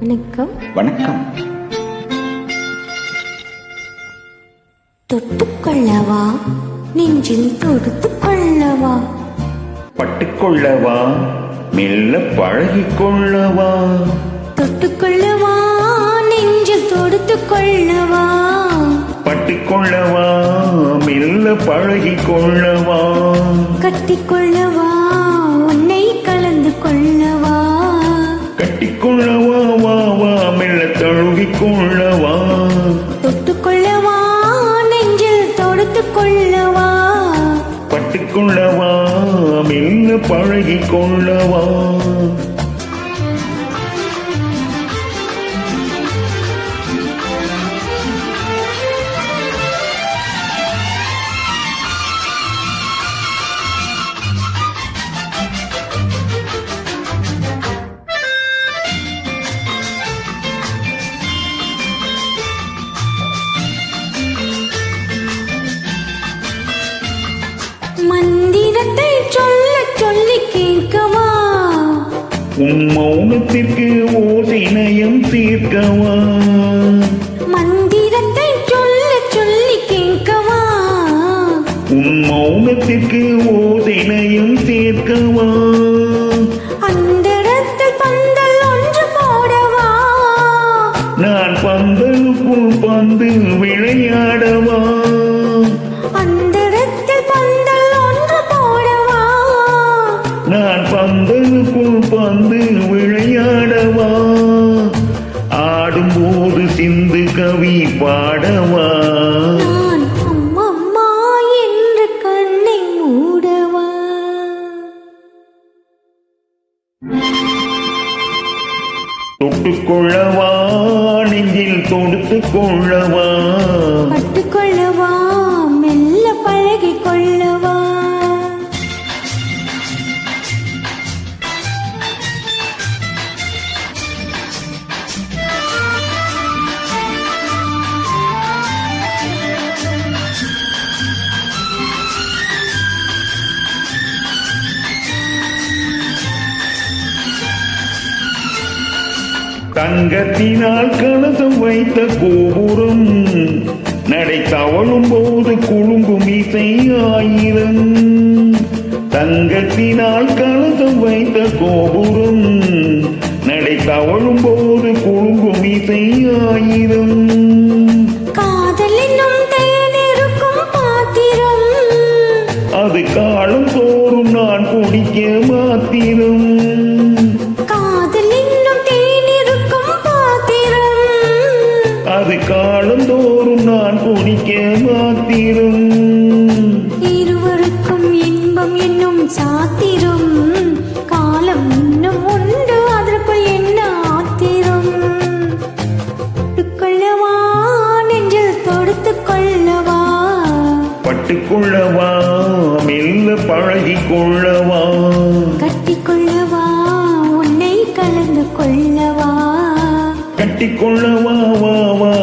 வணக்கம். வணக்கம். தொட்டுக்கொள்ளவா? நெஞ்சில் தொடுத்து கொள்ளவா பட்டுக்கொள்ளவா? மெல்ல பழகிக் கொள்ளவா தொட்டுக்கொள்ளவா? நெஞ்சில் தொடுத்து கொள்ளவா பட்டுக்கொள்ளவா? மெல்ல பழகிக் கொள்ளவா கட்டிக்கொள்ளவா? கொள்ளவா மெல்ல பழகி கொள்ளவா மந்திரத்தை சொல்ல சொல்லி கேட்கவா? உன் மௌனத்திற்கு ஓசை நயம் தீர்க்கவா? மந்திரத்தை சொல்ல சொல்லி கேட்கவா? உன் மௌனத்திற்கு ஓசை நயம் சேர்க்கவா பந்தலுக்குள் பந்து விளையாடவா? ஆடும்போது சிந்து கவி பாடவா? தொட்டுக்கொள்ளவா? நெஞ்சில் தொடுத்து கொள்ளவா தங்கத்தினால் கலசம் வைத்த கோபுரம். நடை தவழும் போது குலுங்கும் இசை ஆயிரம். தங்கத்தினால் கலசம் வைத்த கோபுரம். நடை தவழும் போது குலுங்கும் இசை ஆயிரம். அது காலம் தோறும் நான் குடிக்க மாத்திரம் இருவருக்கும் இன்பம் என்னும் சாத்திரம். காலம் இன்னும் உண்டு அதற்குள் என்ன ஆத்திரம்? கொள்ளவா நெஞ்சில் தொடுத்து கொள்ளவா? பட்டுக்கொள்ளவா மெல்ல பழகிக் கொள்ளவா? கட்டிக்கொள்ளவா உன்னை கலந்து கொள்ளவா? கட்டிக்கொள்ளவா வா